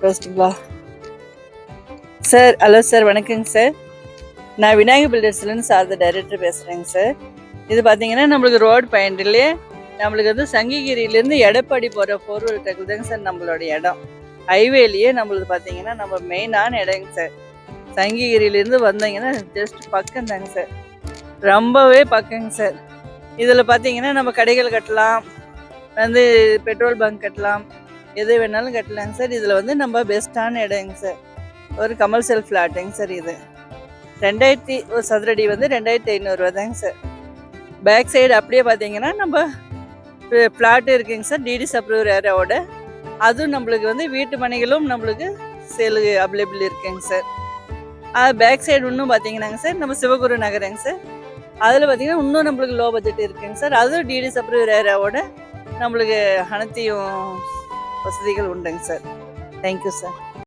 ஃபர்ஸ்ட்டுங்களா sir hello sir வணக்கங்க sir நான் விநாயகர் பில்டர்ஸ்லேருந்து சார் டைரக்டர் பேசுகிறேங்க சார் இது பார்த்தீங்கன்னா நம்மளுக்கு ரோடு பாயிண்ட்லேயே நம்மளுக்கு வந்து சங்கிகிரியிலேருந்து எடப்பாடி போகிற ஃபோர் டக்கு தாங்க சார் நம்மளோட இடம். ஹைவேலேயே நம்மளுக்கு பார்த்தீங்கன்னா நம்ம மெயினான இடங்க சார் சங்ககிரியிலேருந்து வந்தீங்கன்னா ஜஸ்ட் பக்கம் தாங்க சார் ரொம்பவே பக்கங்க சார் இதில் பார்த்தீங்கன்னா நம்ம கடைகள் கட்டலாம். வந்து பெட்ரோல் பங்க் கட்டலாம். எது வேணாலும் கட்டலாங்க சார். இதில் வந்து நம்ம பெஸ்ட்டான இடங்க சார். ஒரு கமர்ஷியல் ஃப்ளாட்டுங்க சார் இது. ரெண்டாயிரத்தி ஒரு சதுரடி வந்து ரெண்டாயிரத்தி ஐநூறுரூவா தாங்க சார். பேக் சைடு அப்படியே பார்த்தீங்கன்னா நம்ம ஃப்ளாட்டு இருக்குங்க சார். டிடி சப்ரூவர் ஏரியாவோட அதுவும் நம்மளுக்கு வந்து வீட்டு மனைகளும் நம்மளுக்கு சேலு அவைலபிள் இருக்குங்க சார். அது பேக் சைடு இன்னும் பார்த்தீங்கன்னாங்க சார். நம்ம சிவகுரு நகரங்க சார். அதில் பார்த்தீங்கன்னா இன்னும் நம்மளுக்கு லோ பட்ஜெட் இருக்குங்க சார். அதுவும் டிடி சப்ரூவர் ஏரியாவோட நம்மளுக்கு அனைத்தையும் வசதிகள் உண்டுங்க சார். Thank you sir